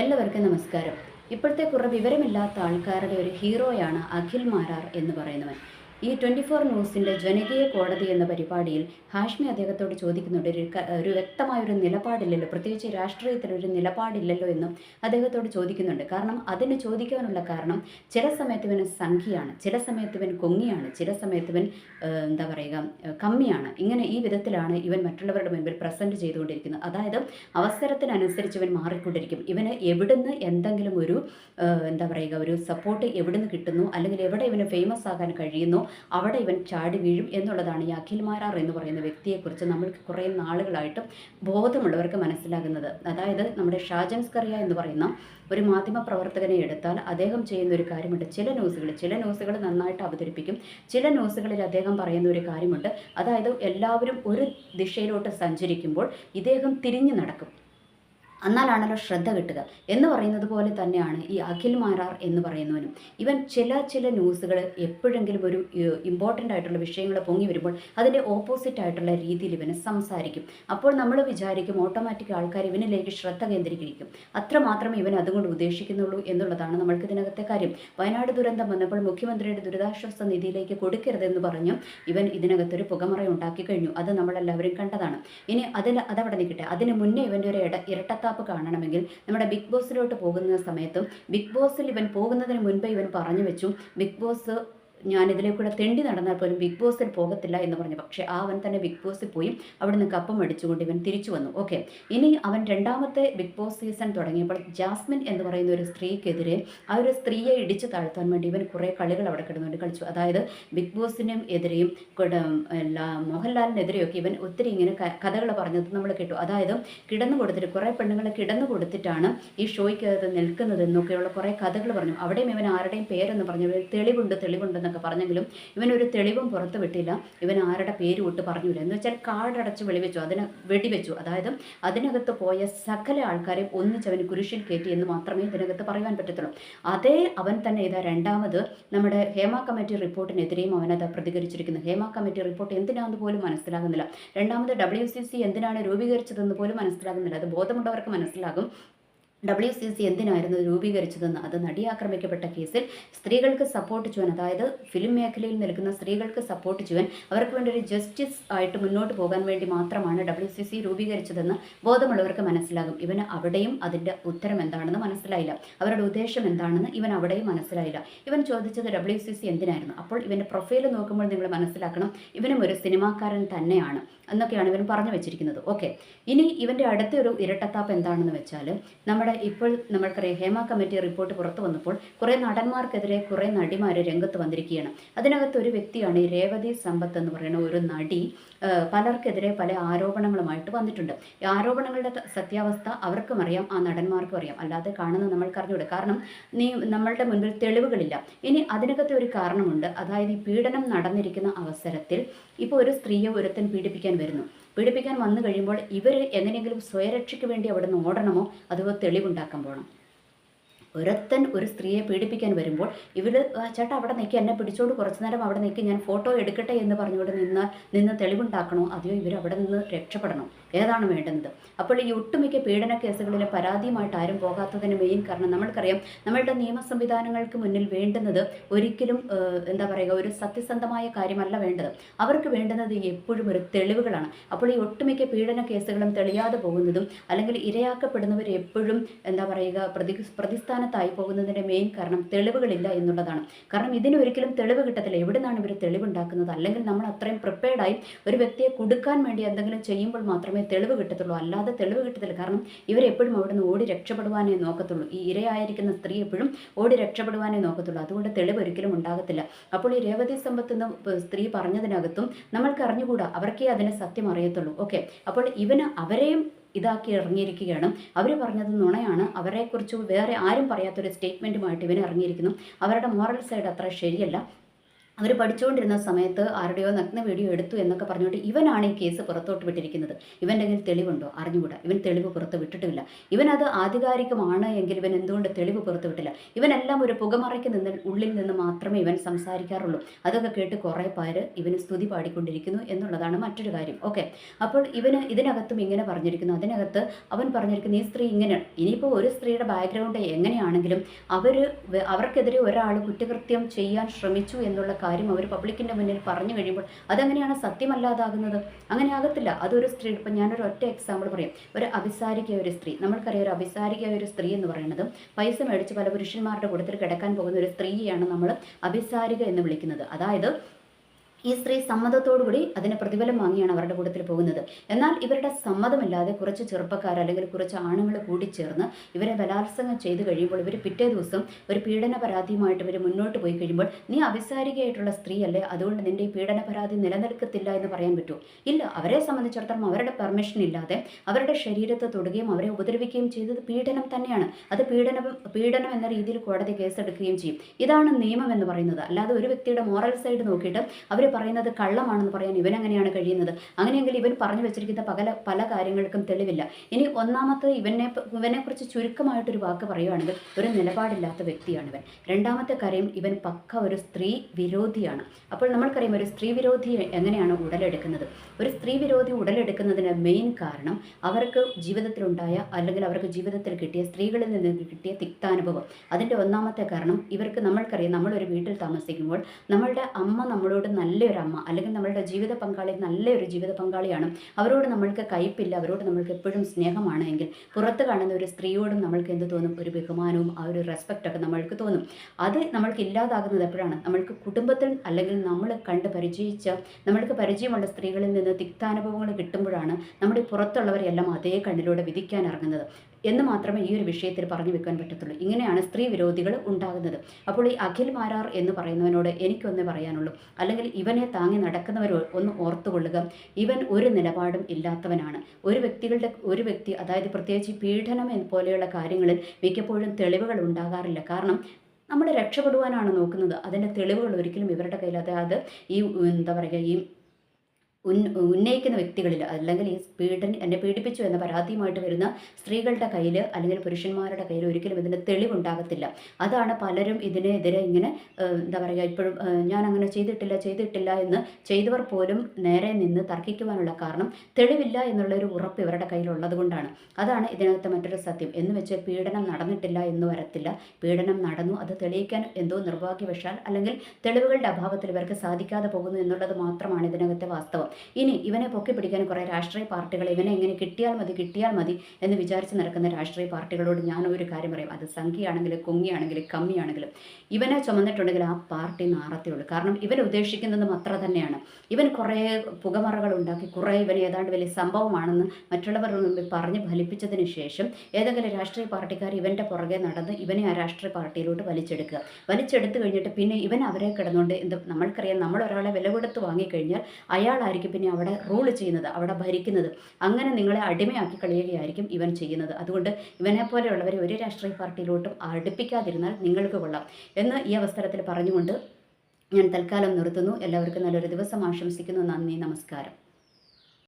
എല്ലാവർക്കും നമസ്കാരം. ഇപ്പോഴത്തെ കുറേ വിവരമില്ലാത്ത ആൾക്കാരുടെ ഒരു ഹീറോയാണ് അഖിൽ മാരാർ എന്ന് പറയുന്നവൻ. ഈ ട്വന്റി ഫോർ ന്യൂസിന്റെ ജനകീയ കോടതി എന്ന പരിപാടിയിൽ ഹാഷ്മി അദ്ദേഹത്തോട് ചോദിക്കുന്നുണ്ട് ഒരു ഒരു വ്യക്തമായ ഒരു നിലപാടില്ലല്ലോ പ്രത്യേകിച്ച് രാഷ്ട്രീയത്തിൽ ഒരു നിലപാടില്ലല്ലോ എന്നും അദ്ദേഹത്തോട് ചോദിക്കുന്നുണ്ട്. കാരണം അതിന് ചോദിക്കാനുള്ള കാരണം ചില സമയത്ത് ഇവൻ സംഖ്യയാണ് ചില സമയത്ത് ഇവൻ കൊങ്ങിയാണ് ചില സമയത്ത് ഇവൻ എന്താ പറയുക കമ്മിയാണ്. ഇങ്ങനെ ഈ വിധത്തിലാണ് ഇവൻ മറ്റുള്ളവരുടെ മുൻപിൽ പ്രസന്റ് ചെയ്തുകൊണ്ടിരിക്കുന്നത്. അതായത് അവസരത്തിനനുസരിച്ച് ഇവൻ മാറിക്കൊണ്ടിരിക്കും. ഇവന് എവിടുന്ന് എന്തെങ്കിലും ഒരു എന്താ പറയുക ഒരു സപ്പോർട്ട് എവിടുന്ന് കിട്ടുന്നു? അല്ലെങ്കിൽ എവിടെ ഇവന് ഫേമസ് ആകാൻ കഴിയുന്നു? അവിടെ ഇവൻ ചാടി വീഴും എന്നുള്ളതാണ് ഈ അഖിൽ മാരാർ എന്ന് പറയുന്ന വ്യക്തിയെക്കുറിച്ച് നമ്മൾക്ക് കുറേ നാളുകളായിട്ട് ബോധമുള്ളവർക്ക് മനസ്സിലാകുന്നത്. അതായത് നമ്മുടെ ഷാജൻ കറിയ എന്ന് പറയുന്ന ഒരു മാധ്യമ പ്രവർത്തകനെ എടുത്താൽ അദ്ദേഹം ചെയ്യുന്ന ഒരു കാര്യമുണ്ട്. ചില ന്യൂസുകൾ ചില ന്യൂസുകൾ നന്നായിട്ട് അവതരിപ്പിക്കും. ചില ന്യൂസുകളിൽ അദ്ദേഹം പറയുന്ന ഒരു കാര്യമുണ്ട്. അതായത് എല്ലാവരും ഒരു ദിശയിലോട്ട് സഞ്ചരിക്കുമ്പോൾ ഇദ്ദേഹം തിരിഞ്ഞു നടക്കും. എന്നാലാണല്ലോ ശ്രദ്ധ കിട്ടുക. എന്ന് പറയുന്നത് പോലെ തന്നെയാണ് ഈ അഖിൽ മാരാർ എന്ന് പറയുന്നവനും. ഇവൻ ചില ചില ന്യൂസുകൾ എപ്പോഴെങ്കിലും ഒരു ഇമ്പോർട്ടന്റ് ആയിട്ടുള്ള വിഷയങ്ങൾ പൊങ്ങി വരുമ്പോൾ അതിന്റെ ഓപ്പോസിറ്റ് ആയിട്ടുള്ള രീതിയിൽ ഇവനെ സംസാരിക്കും. അപ്പോൾ നമ്മൾ വിചാരിക്കും ഓട്ടോമാറ്റിക് ആൾക്കാർ ഇവനിലേക്ക് ശ്രദ്ധ കേന്ദ്രീകരിക്കും. അത്രമാത്രം ഇവൻ അതുകൊണ്ട് ഉദ്ദേശിക്കുന്നുള്ളൂ എന്നുള്ളതാണ് നമ്മൾക്ക് ഇതിനകത്തെ കാര്യം. വയനാട് ദുരന്തം വന്നപ്പോൾ മുഖ്യമന്ത്രിയുടെ ദുരിതാശ്വാസ നിധിയിലേക്ക് കൊടുക്കരുതെന്ന് പറഞ്ഞു ഇവൻ ഇതിനകത്തൊരു പുകമറ ഉണ്ടാക്കി കഴിഞ്ഞു. അത് നമ്മളെല്ലാവരും കണ്ടതാണ്. ഇനി അതിൽ അതവിടെ നിൽക്കട്ടെ. അതിന് മുന്നേ ഇവന്റെ ഒരു ഇട ഇരട്ടത്താപ്പ് കാണണമെങ്കിൽ നമ്മുടെ ബിഗ് ബോസിലോട്ട് പോകുന്ന സമയത്തും ബിഗ് ബോസിൽ ഇവൻ പോകുന്നതിന് മുൻപ് ഇവൻ പറഞ്ഞു വെച്ചു ബിഗ് ബോസ് ഞാൻ കൂടെ തെണ്ടി നടന്നാൽ പോലും ബിഗ് ബോസിൽ പോകത്തില്ല എന്ന് പറഞ്ഞു. പക്ഷേ ആ അവൻ തന്നെ ബിഗ് ബോസിൽ പോയി അവിടുന്ന് കപ്പം അടിച്ചുകൊണ്ട് ഇവൻ തിരിച്ചു വന്നു. ഓക്കെ. ഇനി അവൻ രണ്ടാമത്തെ ബിഗ് ബോസ് സീസൺ തുടങ്ങിയപ്പോൾ ജാസ്മിൻ എന്ന് പറയുന്ന ഒരു സ്ത്രീക്കെതിരെ ആ ഒരു സ്ത്രീയെ ഇടിച്ചു താഴ്ത്താൻ വേണ്ടി ഇവൻ കുറേ കളികൾ അവിടെ കിടന്നുകൊണ്ട് കളിച്ചു. അതായത് ബിഗ് ബോസിനും എതിരെയും മോഹൻലാലിനെതിരെയൊക്കെ ഇവൻ ഒത്തിരി ഇങ്ങനെ കഥകൾ പറഞ്ഞത് നമ്മൾ കേട്ടു. അതായത് കിടന്നു കൊടുത്തിട്ട് കുറേ പെണ്ണുങ്ങളെ കിടന്നു കൊടുത്തിട്ടാണ് ഈ ഷോയ്ക്കകത്ത് നിൽക്കുന്നതെന്നൊക്കെയുള്ള കുറേ കഥകൾ പറഞ്ഞു. അവിടെയും ഇവൻ ആരുടെയും പേരെന്ന് പറഞ്ഞു തെളിവുണ്ട് തെളിവുണ്ട് തെളിവുണ്ടെന്നൊക്കെ പറഞ്ഞെങ്കിലും ഇവനൊരു തെളിവും പുറത്ത് വിട്ടില്ല. ഇവൻ ആരുടെ പേര് വിട്ട് പറഞ്ഞില്ല എന്ന് വെച്ചാൽ കാടടച്ച് വെളിവെച്ചു അതിന് വെടിവെച്ചു. അതായത് അതിനകത്ത് പോയ സകല ആൾക്കാരെയും ഒന്നിച്ച് അവന് കുരിശിൽ കയറ്റി എന്ന് മാത്രമേ ഇതിനകത്ത് പറയാൻ പറ്റത്തുള്ളൂ. അതേ അവൻ തന്നെ ഇതാ രണ്ടാമത് നമ്മുടെ ഹേമ കമ്മിറ്റി റിപ്പോർട്ടിനെതിരെയും അവനത് പ്രതികരിച്ചിരിക്കുന്നു. ഹേമ കമ്മിറ്റി റിപ്പോർട്ട് എന്തിനാണെന്ന് പോലും മനസ്സിലാകുന്നില്ല. രണ്ടാമത് ഡബ്ല്യു സി സി എന്തിനാണ് രൂപീകരിച്ചതെന്ന് പോലും മനസ്സിലാകുന്നില്ല. അത് ബോധമുള്ളവർക്ക് മനസ്സിലാകും. ഡബ്ല്യു സി സി എന്തിനായിരുന്നു രൂപീകരിച്ചതെന്ന്. അത് നടി ആക്രമിക്കപ്പെട്ട കേസിൽ സ്ത്രീകൾക്ക് സപ്പോർട്ട് ചെയ്യുവാൻ അതായത് ഫിലിം മേഖലയിൽ നിൽക്കുന്ന സ്ത്രീകൾക്ക് സപ്പോർട്ട് ചെയ്യുവാൻ അവർക്ക് വേണ്ടി ഒരു ജസ്റ്റിസ് ആയിട്ട് മുന്നോട്ട് പോകാൻ വേണ്ടി മാത്രമാണ് ഡബ്ല്യു സി സി രൂപീകരിച്ചതെന്ന് ബോധമുള്ളവർക്ക് മനസ്സിലാകും. ഇവന് അവിടെയും അതിന്റെ ഉത്തരം എന്താണെന്ന് മനസ്സിലായില്ല. അവരുടെ ഉദ്ദേശം എന്താണെന്ന് ഇവൻ അവിടെയും മനസ്സിലായില്ല. ഇവൻ ചോദിച്ചത് ഡബ്ല്യു സി സി എന്തിനായിരുന്നു? അപ്പോൾ ഇവന്റെ പ്രൊഫൈൽ നോക്കുമ്പോൾ നിങ്ങൾ മനസ്സിലാക്കണം ഇവനും ഒരു സിനിമാക്കാരൻ തന്നെയാണ്. എന്നൊക്കെയാണ് ഇവൻ പറഞ്ഞു വെച്ചിരിക്കുന്നത്. ഓക്കെ ഇനി ഇവന്റെ അടുത്ത ഒരു ഇരട്ടത്താപ്പ് എന്താണെന്ന് വെച്ചാൽ നമ്മുടെ ഇപ്പോൾ നമ്മൾക്കറിയാം ഹേമ കമ്മിറ്റി റിപ്പോർട്ട് പുറത്തു വന്നപ്പോൾ കുറേ നടന്മാർക്കെതിരെ കുറേ നടിമാർ രംഗത്ത് വന്നിരിക്കുകയാണ്. അതിനകത്ത് ഒരു വ്യക്തിയാണ് ഈ രേവതി സമ്പത്ത് എന്ന് പറയുന്ന ഒരു നടി. പലർക്കെതിരെ പല ആരോപണങ്ങളുമായിട്ട് വന്നിട്ടുണ്ട്. ഈ ആരോപണങ്ങളുടെ സത്യാവസ്ഥ അവർക്കും അറിയാം ആ നടന്മാർക്കും അറിയാം. അല്ലാതെ കാണുന്ന നമ്മൾക്ക് അറിഞ്ഞൂടെ കാരണം നീ നമ്മളുടെ മുൻപിൽ തെളിവുകളില്ല. ഇനി അതിനകത്തെ ഒരു കാരണമുണ്ട്. അതായത് ഈ പീഡനം നടന്നിരിക്കുന്ന അവസരത്തിൽ ഇപ്പോൾ ഒരു സ്ത്രീയെ ഒരുത്തൻ പീഡിപ്പിക്കാൻ വരുന്നു. പീഡിപ്പിക്കാൻ വന്നു കഴിയുമ്പോൾ ഇവർ എങ്ങനെയെങ്കിലും സ്വയരക്ഷയ്ക്ക് വേണ്ടി അവിടെ നിന്ന് ഓടണമോ? അതുപോലെ തെളിവുണ്ടാക്കാൻ പോകണം ഒരുത്തൻ ഒരു സ്ത്രീയെ പീഡിപ്പിക്കാൻ വരുമ്പോൾ ഇവർ ചേട്ടാ അവിടെ നിൽക്കി എന്നെ പിടിച്ചോണ്ട് കുറച്ചു നേരം അവിടെ നിൽക്കി ഞാൻ ഫോട്ടോ എടുക്കട്ടെ എന്ന് പറഞ്ഞുകൊണ്ട് നിന്ന് നിന്ന് തെളിവുണ്ടാക്കണോ? അതെയോ ഇവർ അവിടെ നിന്ന് രക്ഷപ്പെടണം. ഏതാണ് വേണ്ടുന്നത് അപ്പോൾ ഈ ഒട്ടുമിക്ക പീഡന കേസുകളിൽ പരാതിയുമായിട്ട് ആരും പോകാത്തതിന് മെയിൻ കാരണം നമ്മൾക്കറിയാം നമ്മളുടെ നിയമ സംവിധാനങ്ങൾക്ക് മുന്നിൽ വേണ്ടുന്നത് ഒരിക്കലും എന്താ പറയുക ഒരു സത്യസന്ധമായ കാര്യമല്ല വേണ്ടത്. അവർക്ക് വേണ്ടുന്നത് എപ്പോഴും ഒരു തെളിവുകളാണ്. അപ്പോൾ ഈ ഒട്ടുമിക്ക പീഡന കേസുകളും തെളിയാതെ പോകുന്നതും അല്ലെങ്കിൽ ഇരയാക്കപ്പെടുന്നവർ എപ്പോഴും എന്താ പറയുക പ്രതി പ്രതിസ്ഥാനത്തായി പോകുന്നതിന്റെ മെയിൻ കാരണം തെളിവുകളില്ല എന്നുള്ളതാണ്. കാരണം ഇതിനൊരിക്കലും തെളിവ് കിട്ടത്തില്ല. എവിടെ നിന്നാണ് ഇവർ തെളിവുണ്ടാക്കുന്നത്? അല്ലെങ്കിൽ നമ്മൾ അത്രയും പ്രിപ്പയർഡായി ഒരു വ്യക്തിയെ കൊടുക്കാൻ വേണ്ടി എന്തെങ്കിലും ചെയ്യുമ്പോൾ മാത്രമേ തെളിവ് കിട്ടത്തുള്ളൂ. അല്ലാതെ തെളിവ് കിട്ടത്തില്ല. കാരണം ഇവരെപ്പോഴും അവിടെ നിന്ന് ഓടി രക്ഷപ്പെടുവാനേ നോക്കത്തുള്ളൂ. ഈ ഇരയായിരിക്കുന്ന സ്ത്രീ എപ്പോഴും ഓടി രക്ഷപ്പെടുവാനേ നോക്കത്തുള്ളൂ. അതുകൊണ്ട് തെളിവ് ഒരിക്കലും ഉണ്ടാകത്തില്ല. അപ്പോൾ ഈ രേവതി സമ്പത്ത് എന്ന് സ്ത്രീ പറഞ്ഞതിനകത്തും നമ്മൾക്ക് അറിഞ്ഞുകൂടാ. അവർക്കേ അതിന് സത്യം അറിയത്തുള്ളൂ. ഓക്കെ. അപ്പോൾ ഇവന് അവരെയും ഇതാക്കി ഇറങ്ങിയിരിക്കുകയാണ്. അവർ പറഞ്ഞത് നുണയാണ്. അവരെക്കുറിച്ച് വേറെ ആരും പറയാത്തൊരു സ്റ്റേറ്റ്മെന്റുമായിട്ട് ഇവനെ ഇറങ്ങിയിരിക്കുന്നു. അവരുടെ മോറൽ സൈഡ് അത്ര ശരിയല്ല. അവർ പഠിച്ചുകൊണ്ടിരുന്ന സമയത്ത് ആരുടെയോ നഗ്ന വീഡിയോ എടുത്തു എന്നൊക്കെ പറഞ്ഞുകൊണ്ട് ഇവനാണ് ഈ കേസ് പുറത്തോട്ട് വിട്ടിരിക്കുന്നത്. ഇവന്റെ കയ്യിൽ തെളിവുണ്ടോ? അറിഞ്ഞുകൂടാ. ഇവൻ തെളിവ് പുറത്ത് വിട്ടിട്ടില്ല. ഇവനത് ആധികാരികമാണ് എങ്കിൽ ഇവൻ എന്തുകൊണ്ട് തെളിവ് പുറത്ത് വിട്ടില്ല? ഇവനെല്ലാം ഒരു പുകമറയ്ക്ക് നിന്ന് ഉള്ളിൽ നിന്ന് മാത്രമേ ഇവൻ സംസാരിക്കാറുള്ളൂ. അതൊക്കെ കേട്ട് കുറേ പേര് ഇവന് സ്തുതി പാടിക്കൊണ്ടിരിക്കുന്നു എന്നുള്ളതാണ് മറ്റൊരു കാര്യം. ഓക്കെ. അപ്പോൾ ഇവന് ഇതിനകത്തും ഇങ്ങനെ പറഞ്ഞിരിക്കുന്നു. അതിനകത്ത് അവൻ പറഞ്ഞിരിക്കുന്നു ഈ സ്ത്രീ ഇങ്ങനെ. ഇനിയിപ്പോൾ ഒരു സ്ത്രീയുടെ ബാക്ക്ഗ്രൗണ്ട് എങ്ങനെയാണെങ്കിലും അവർ അവർക്കെതിരെ ഒരാൾ കുറ്റകൃത്യം ചെയ്യാൻ ശ്രമിച്ചു എന്നുള്ള കാര്യം അവർ പബ്ലിക്കിന്റെ മുന്നിൽ പറഞ്ഞു കഴിയുമ്പോൾ അതെങ്ങനെയാണ് സത്യമല്ലാതാകുന്നത്. അങ്ങനെ ആകത്തില്ല. അതൊരു സ്ത്രീ ഇപ്പം ഞാനൊരു ഒറ്റ എക്സാമ്പിൾ പറയാം. ഒരു അഭിസാരിക ഒരു സ്ത്രീ. നമ്മൾക്കറിയാം ഒരു അഭിസാരിക ഒരു സ്ത്രീ എന്ന് പറയുന്നത് പൈസ മേടിച്ച് പല പുരുഷന്മാരുടെ കൂട്ടത്തിൽ കിടക്കാൻ പോകുന്ന ഒരു സ്ത്രീയാണ് നമ്മൾ അഭിസാരിക എന്ന് വിളിക്കുന്നത്. അതായത് ഈ സ്ത്രീ സമ്മതത്തോടുകൂടി അതിന് പ്രതിഫലം വാങ്ങിയാണ് അവരുടെ കൂട്ടത്തിൽ പോകുന്നത്. എന്നാൽ ഇവരുടെ സമ്മതമില്ലാതെ കുറച്ച് ചെറുപ്പക്കാർ അല്ലെങ്കിൽ കുറച്ച് ആണുങ്ങൾ കൂടിച്ചേർന്ന് ഇവരെ ബലാത്സംഗം ചെയ്തു കഴിയുമ്പോൾ ഇവർ പിറ്റേ ദിവസം ഒരു പീഡന പരാതിയുമായിട്ട് ഇവർ മുന്നോട്ട് പോയി കഴിയുമ്പോൾ നീ അവിസാരികയായിട്ടുള്ള സ്ത്രീയല്ലേ അതുകൊണ്ട് നിന്റെ ഈ പീഡന പരാതി നിലനിൽക്കത്തില്ല എന്ന് പറയാൻ പറ്റുമോ ഇല്ല അവരെ സംബന്ധിച്ചിടത്തോളം അവരുടെ പെർമിഷൻ ഇല്ലാതെ അവരുടെ ശരീരത്തെ തൊടുകയും അവരെ ഉപദ്രവിക്കുകയും ചെയ്തത് പീഡനം തന്നെയാണ്. അത് പീഡനം പീഡനം എന്ന രീതിയിൽ കോടതി കേസെടുക്കുകയും ചെയ്യും. ഇതാണ് നിയമം എന്ന് പറയുന്നത്. അല്ലാതെ ഒരു വ്യക്തിയുടെ മോറൽ സൈഡ് നോക്കിയിട്ട് അവർ പറയുന്നത് കള്ളമാണെന്ന് പറയാൻ ഇവൻ അങ്ങനെയാണ് കഴിയുന്നത്? അങ്ങനെയെങ്കിൽ ഇവൻ പറഞ്ഞു വെച്ചിരിക്കുന്ന പല പല കാര്യങ്ങൾക്കും തെളിവില്ല. ഇനി ഒന്നാമത്തെ ഇവനെ ഇവനെക്കുറിച്ച് ചുരുക്കമായിട്ടൊരു വാക്ക് പറയുകയാണെങ്കിൽ ഒരു നിലപാടില്ലാത്ത വ്യക്തിയാണ് ഇവൻ. രണ്ടാമത്തെ കാര്യം ഇവൻ പക്ക ഒരു സ്ത്രീ വിരോധിയാണ്. അപ്പോൾ നമ്മൾക്കറിയാം ഒരു സ്ത്രീ വിരോധി എങ്ങനെയാണ് ഉടലെടുക്കുന്നത്? ഒരു സ്ത്രീ വിരോധി ഉടലെടുക്കുന്നതിന് മെയിൻ കാരണം അവർക്ക് ജീവിതത്തിലുണ്ടായ അല്ലെങ്കിൽ അവർക്ക് ജീവിതത്തിൽ കിട്ടിയ സ്ത്രീകളിൽ നിന്ന് കിട്ടിയ തിക്താനുഭവം. അതിന്റെ ഒന്നാമത്തെ കാരണം ഇവർക്ക് നമ്മൾക്കറിയാം നമ്മളൊരു വീട്ടിൽ താമസിക്കുമ്പോൾ നമ്മളുടെ അമ്മ നമ്മളോട് നല്ലൊരു അമ്മ അല്ലെങ്കിൽ നമ്മളുടെ ജീവിത പങ്കാളി നല്ലൊരു ജീവിത പങ്കാളിയാണ്. അവരോട് നമ്മൾക്ക് കയ്പില്ല അവരോട് നമ്മൾക്ക് എപ്പോഴും സ്നേഹമാണ് എങ്കിൽ പുറത്ത് കാണുന്ന ഒരു സ്ത്രീയോടും നമ്മൾക്ക് എന്ത് തോന്നും? ഒരു ബഹുമാനവും ആ ഒരു റെസ്പെക്റ്റൊക്കെ നമ്മൾക്ക് തോന്നും. അത് നമ്മൾക്ക് ഇല്ലാതാകുന്നത് എപ്പോഴാണ്? നമ്മൾക്ക് കുടുംബത്തിൽ അല്ലെങ്കിൽ നമ്മൾ കണ്ട് പരിചയിച്ച നമ്മൾക്ക് പരിചയമുള്ള സ്ത്രീകളിൽ നിന്ന് തിക്താനുഭവങ്ങൾ കിട്ടുമ്പോഴാണ് നമ്മുടെ പുറത്തുള്ളവരെല്ലാം അതേ കണ്ണിലൂടെ വിധിക്കാൻ ഇറങ്ങുന്നത്. എന്ന് മാത്രമേ ഈ ഒരു വിഷയത്തിൽ പറഞ്ഞു വെക്കാൻ പറ്റത്തുള്ളൂ. ഇങ്ങനെയാണ് സ്ത്രീ വിരോധികൾ ഉണ്ടാകുന്നത്. അപ്പോൾ ഈ അഖിൽ മാരാർ എന്ന് പറയുന്നവനോട് എനിക്കൊന്നേ പറയാനുള്ളൂ. അല്ലെങ്കിൽ ഇവനെ താങ്ങി നടക്കുന്നവർ ഒന്ന് ഓർത്തുകൊള്ളുക. ഇവൻ ഒരു നിലപാടും ഇല്ലാത്തവനാണ്. ഒരു വ്യക്തികളുടെ ഒരു വ്യക്തി അതായത് പ്രത്യേകിച്ച് പീഡനം പോലെയുള്ള കാര്യങ്ങളിൽ മിക്കപ്പോഴും തെളിവുകൾ ഉണ്ടാകാറില്ല. കാരണം നമ്മൾ രക്ഷപ്പെടുവാനാണ് നോക്കുന്നത്. അതിന്റെ തെളിവുകൾ ഒരിക്കലും ഇവരുടെ കയ്യിൽ അതായത് ഈ എന്താ പറയുക ഈ ഉന്നയിക്കുന്ന വ്യക്തികളിൽ അല്ലെങ്കിൽ ഈ പീഡൻ എന്നെ പീഡിപ്പിച്ചു എന്ന പരാതിയുമായിട്ട് വരുന്ന സ്ത്രീകളുടെ കയ്യിൽ അല്ലെങ്കിൽ പുരുഷന്മാരുടെ കയ്യിൽ ഒരിക്കലും ഇതിന് തെളിവുണ്ടാകത്തില്ല. അതാണ് പലരും ഇതിനെതിരെ ഇങ്ങനെ എന്താ പറയുക ഇപ്പോഴും ഞാൻ അങ്ങനെ ചെയ്തിട്ടില്ല ചെയ്തിട്ടില്ല എന്ന് ചെയ്തവർ പോലും നേരെ നിന്ന് തർക്കിക്കുവാനുള്ള കാരണം തെളിവില്ല എന്നുള്ള ഒരു ഉറപ്പ് ഇവരുടെ കയ്യിലുള്ളത് കൊണ്ടാണ്. അതാണ് ഇതിനകത്ത് മറ്റൊരു സത്യം. എന്ന് വെച്ച് പീഡനം നടന്നിട്ടില്ല എന്ന് വരത്തില്ല. പീഡനം നടന്നു അത് തെളിയിക്കാൻ എന്തോ നിർഭാഗ്യവശാൽ അല്ലെങ്കിൽ തെളിവുകളുടെ അഭാവത്തിൽ ഇവർക്ക് സാധിക്കാതെ പോകുന്നു എന്നുള്ളത് മാത്രമാണ് ഇതിനകത്തെ വാസ്തവം. ഇനി ഇവനെ പൊക്കി പിടിക്കാൻ കുറേ രാഷ്ട്രീയ പാർട്ടികൾ ഇവനെ എങ്ങനെ കിട്ടിയാൽ മതി കിട്ടിയാൽ മതി എന്ന് വിചാരിച്ച് നടക്കുന്ന രാഷ്ട്രീയ പാർട്ടികളോട് ഞാൻ ഒരു കാര്യം പറയും. അത് സംഖ്യയാണെങ്കിലും കുങ്ങിയാണെങ്കിലും കമ്മിയാണെങ്കിലും ഇവനെ ചുമന്നിട്ടുണ്ടെങ്കിൽ ആ പാർട്ടി നാറത്തേ ഉള്ളൂ കാരണം ഇവൻ ഉദ്ദേശിക്കുന്നതും അത്ര തന്നെയാണ്. ഇവൻ കുറേ പുകമറകൾ ഉണ്ടാക്കി കുറേ ഇവൻ ഏതാണ്ട് വലിയ സംഭവമാണെന്ന് മറ്റുള്ളവരുടെ മുമ്പിൽ പറഞ്ഞ് ഫലിപ്പിച്ചതിന് ശേഷം ഏതെങ്കിലും രാഷ്ട്രീയ പാർട്ടിക്കാർ ഇവന്റെ പുറകെ നടന്ന് ഇവനെ ആ രാഷ്ട്രീയ പാർട്ടിയിലോട്ട് വലിച്ചെടുക്കുക. വലിച്ചെടുത്ത് കഴിഞ്ഞിട്ട് പിന്നെ ഇവൻ അവരെ കിടന്നുകൊണ്ട് എന്ത് നമ്മൾക്കറിയാം നമ്മൾ ഒരാളെ വില കൊടുത്ത് വാങ്ങിക്കഴിഞ്ഞാൽ അയാളായിരിക്കും പിന്നെ അവിടെ റൂൾ ചെയ്യുന്നത് അവിടെ ഭരിക്കുന്നത്. അങ്ങനെ നിങ്ങളെ അടിമയാക്കി കളയുകയായിരിക്കും ഇവൻ ചെയ്യുന്നത്. അതുകൊണ്ട് ഇവനെ പോലെയുള്ളവരെ ഒരു രാഷ്ട്രീയ പാർട്ടിയിലോട്ടും അടുപ്പിക്കാതിരുന്നാൽ നിങ്ങൾക്ക് കൊള്ളാം. എന്ന് ഈ അവസരത്തിൽ പറഞ്ഞുകൊണ്ട് ഞാൻ തൽക്കാലം നിർത്തുന്നു. എല്ലാവർക്കും നല്ലൊരു ദിവസം ആശംസിക്കുന്നു. നന്ദി നമസ്കാരം.